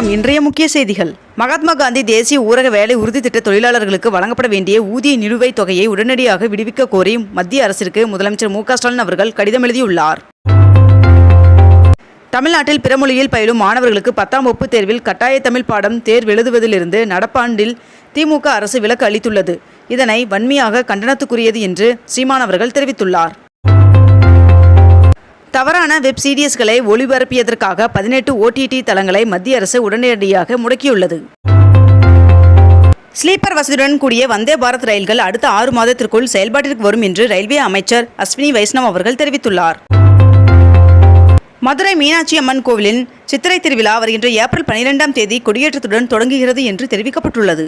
வணக்கம். இன்றைய முக்கிய செய்திகள். மகாத்மா காந்தி தேசிய ஊரக வேலை உறுதி திட்ட தொழிலாளர்களுக்கு வழங்கப்பட வேண்டிய ஊதிய நிலுவைத் தொகையை உடனடியாக விடுவிக்க கோரி மத்திய அரசிற்கு முதலமைச்சர் மு ஸ்டாலின் அவர்கள் கடிதம் எழுதியுள்ளார். தமிழ்நாட்டில் பிறமொழியில் பயிலும் மாணவர்களுக்கு பத்தாம் வகுப்பு தேர்வில் கட்டாய தமிழ் பாடம் தேர்வு எழுதுவதிலிருந்து நடப்பாண்டில் திமுக அரசு விலக்கு அளித்துள்ளது. இதனை வன்மையாக கண்டனத்துக்குரியது என்று சீமான் அவர்கள் தெரிவித்துள்ளார். தவறான வெப் சீரியஸ்களை ஒளிபரப்பியதற்காக பதினெட்டு ஓடிடி தளங்களை மத்திய அரசு உடனடியாக முடக்கியுள்ளது. ஸ்லீப்பர் வசதியுடன் கூடிய வந்தே பாரத் ரயில்கள் அடுத்த ஆறு மாதத்திற்குள் செயல்பாட்டிற்கு வரும் என்று ரயில்வே அமைச்சர் அஸ்வினி வைஷ்ணவ் அவர்கள் தெரிவித்துள்ளார். மதுரை மீனாட்சி அம்மன் கோவிலின் சித்திரை திருவிழா வருகின்ற ஏப்ரல் பனிரெண்டாம் தேதி கொடியேற்றத்துடன் தொடங்குகிறது என்று தெரிவிக்கப்பட்டுள்ளது.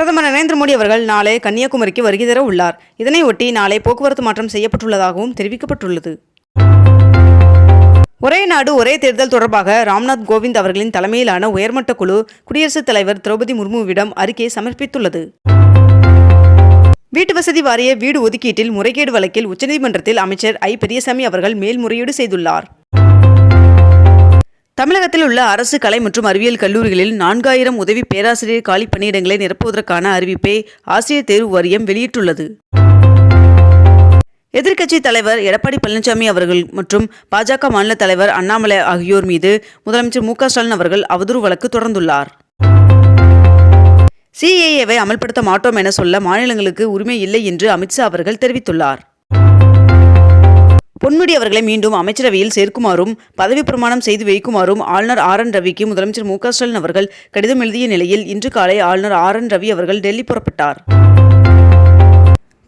பிரதமர் நரேந்திர மோடி அவர்கள் நாளை கன்னியாகுமரிக்கு வருகை தர உள்ளார். இதனையொட்டி நாளை போக்குவரத்து மாற்றம் செய்யப்பட்டுள்ளதாகவும் தெரிவிக்கப்பட்டுள்ளது. ஒரே நாடு ஒரே தேர்தல் தொடர்பாக ராம்நாத் கோவிந்த் அவர்களின் தலைமையிலான உயர்மட்ட குழு குடியரசுத் தலைவர் திரௌபதி முர்முவிடம் அறிக்கை சமர்ப்பித்துள்ளது. வீட்டு வசதி வாரிய வீடு ஒதுக்கீட்டில் முறைகேடு வழக்கில் உச்சநீதிமன்றத்தில் அமைச்சர் ஐ. பெரியசாமி அவர்கள் மேல்முறையீடு செய்துள்ளார். தமிழகத்தில் உள்ள அரசு கலை மற்றும் அறிவியல் கல்லூரிகளில் நான்காயிரம் உதவி பேராசிரியர் காலி பணியிடங்களை நிரப்புவதற்கான அறிவிப்பை ஆசிரியர் தேர்வு வாரியம் வெளியிட்டுள்ளது. எதிர்க்கட்சி தலைவர் எடப்பாடி பழனிசாமி அவர்கள் மற்றும் பாஜக மாநில தலைவர் அண்ணாமலை ஆகியோர் மீது முதலமைச்சர் மு ஸ்டாலின் அவர்கள் அவதூறு வழக்கு தொடர்ந்துள்ளார். சிஏஏவை அமல்படுத்த மாட்டோம் என சொல்ல மாநிலங்களுக்கு உரிமை இல்லை என்று அமித்ஷா அவர்கள் தெரிவித்துள்ளார். பொன்முடி அவர்களை மீண்டும் அமைச்சரவையில் சேர்க்குமாறும் பதவி பிரமாணம் செய்து வைக்குமாறும் ஆளுநர் ஆர் என் ரவிக்கு முதலமைச்சர் மு ஸ்டாலின் அவர்கள் கடிதம் எழுதிய நிலையில் இன்று காலை ஆளுநர் ஆர் என் ரவி அவர்கள் டெல்லி புறப்பட்டார்.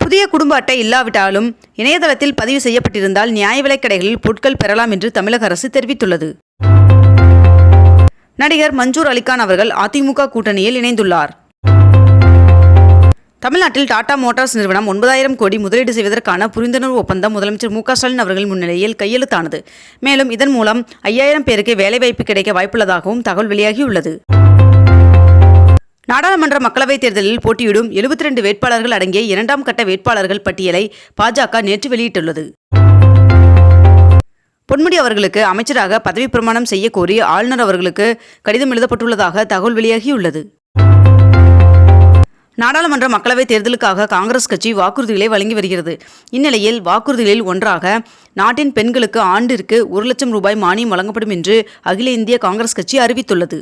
புதிய குடும்ப அட்டை இல்லாவிட்டாலும் இணையதளத்தில் பதிவு செய்யப்பட்டிருந்தால் நியாய விலைக் கடைகளில் பொருட்கள் பெறலாம் என்று தமிழக அரசு தெரிவித்துள்ளது. நடிகர் மஞ்சூர் அலிகான் அவர்கள் அதிமுக கூட்டணியில் இணைந்துள்ளார். தமிழ்நாட்டில் டாடா மோட்டார்ஸ் நிறுவனம் ஒன்பதாயிரம் கோடி முதலீடு செய்வதற்கான புரிந்துணர்வு ஒப்பந்தம் முதலமைச்சர் மு க ஸ்டாலின் அவர்கள் முன்னிலையில் கையெழுத்தானது. மேலும் இதன் மூலம் ஐயாயிரம் பேருக்கு வேலைவாய்ப்பு கிடைக்க வாய்ப்புள்ளதாகவும் தகவல் வெளியாகியுள்ளது. நாடாளுமன்ற மக்களவைத் தேர்தலில் போட்டியிடும் எழுபத்தி ரெண்டு வேட்பாளர்கள் அடங்கிய இரண்டாம் கட்ட வேட்பாளர்கள் பட்டியலை பாஜக நேற்று வெளியிட்டுள்ளது. பொன்முடி அவர்களுக்கு அமைச்சராக பதவி பிரமாணம் செய்ய கோரி ஆளுநர் அவர்களுக்கு கடிதம் எழுதப்பட்டுள்ளதாக தகவல் வெளியாகியுள்ளது. நாடாளுமன்ற மக்களவைத் தேர்தலுக்காக காங்கிரஸ் கட்சி வாக்குறுதிகளை வழங்கி வருகிறது. இந்நிலையில் வாக்குறுதிகளில் ஒன்றாக நாட்டின் பெண்களுக்கு ஆண்டிற்கு ஒரு லட்சம் ரூபாய் மானியம் வழங்கப்படும் என்று அகில இந்திய காங்கிரஸ் கட்சி அறிவித்துள்ளது.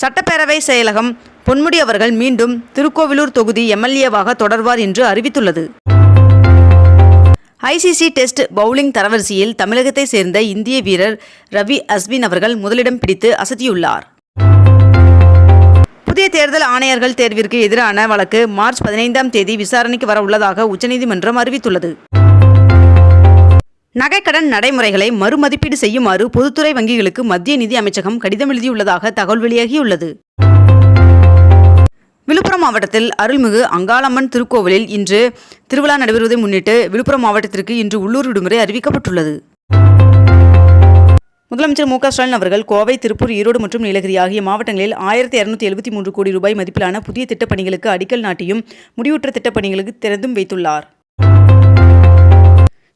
சட்டப்பேரவை செயலகம் பொன்முடி அவர்கள் மீண்டும் திருக்கோவிலூர் தொகுதி எம்எல்ஏவாக தொடர்வார் என்று அறிவித்துள்ளது. ஐசிசி டெஸ்ட் பவுலிங் தரவரிசையில் தமிழகத்தை சேர்ந்த இந்திய வீரர் ரவி அஸ்வின் அவர்கள் முதலிடம் பிடித்து அசத்தியுள்ளார். மத்திய தேர்தல் ஆணையர்கள் தேர்விற்கு எதிரான வழக்கு மார்ச் பதினைந்தாம் தேதி விசாரணைக்கு வர உள்ளதாக உச்சநீதிமன்றம் அறிவித்துள்ளது. நகைக்கடன் நடைமுறைகளை மறுமதிப்பீடு செய்யுமாறு பொதுத்துறை வங்கிகளுக்கு மத்திய நிதி அமைச்சகம் கடிதம் எழுதியுள்ளதாக தகவல் வெளியாகியுள்ளது. விழுப்புரம் மாவட்டத்தில் அருள்மிகு அங்காளம்மன் திருக்கோவிலில் இன்று திருவிழா நடைபெறுவதை முன்னிட்டு விழுப்புரம் மாவட்டத்திற்கு இன்று உள்ளூர் விடுமுறை அறிவிக்கப்பட்டுள்ளது. முதலமைச்சர் மு க ஸ்டாலின் அவர்கள் கோவை திருப்பூர் ஈரோடு மற்றும் நீலகிரி ஆகிய மாவட்டங்களில் ஆயிரத்தி இரநூத்தி எழுபத்தி மூன்று கோடி ரூபாய் மதிப்பிலான புதிய திட்டப்பணிகளுக்கு அடிக்கல் நாட்டியும் முடிவுற்ற திட்டப்பணிகளுக்கு திறந்தும் வைத்துள்ளார்.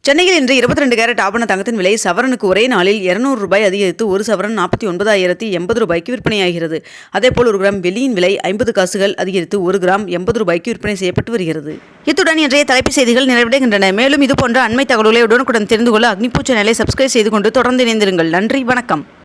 சென்னையில் இன்று இருபத்தி ரெண்டு கேரட் ஆபண தங்கத்தின் விலை சவரனுக்கு ஒரே நாளில் இருநூறு ரூபாய் அதிகரித்து ஒரு சவரன் நாற்பத்தி ஒன்பதாயிரத்தி எண்பது ரூபாய்க்கு விற்பனையாகிறது. அதேபோல் ஒரு கிராம் வெள்ளியின் விலை ஐம்பது காசுகள் அதிகரித்து ஒரு கிராம் எண்பது ரூபாய்க்கு விற்பனை செய்யப்பட்டு வருகிறது. இத்துடன் இன்றைய தலைப்புச் செய்திகள் நிறைவடைகின்றன. மேலும் இதுபோன்ற அண்மை தகவல்களை உடனுக்குடன் தெரிந்து கொள்ள அக்னிபூ சேனலை சப்ஸ்கிரைப் செய்து கொண்டு தொடர்ந்து இணைந்திருங்கள். நன்றி வணக்கம்.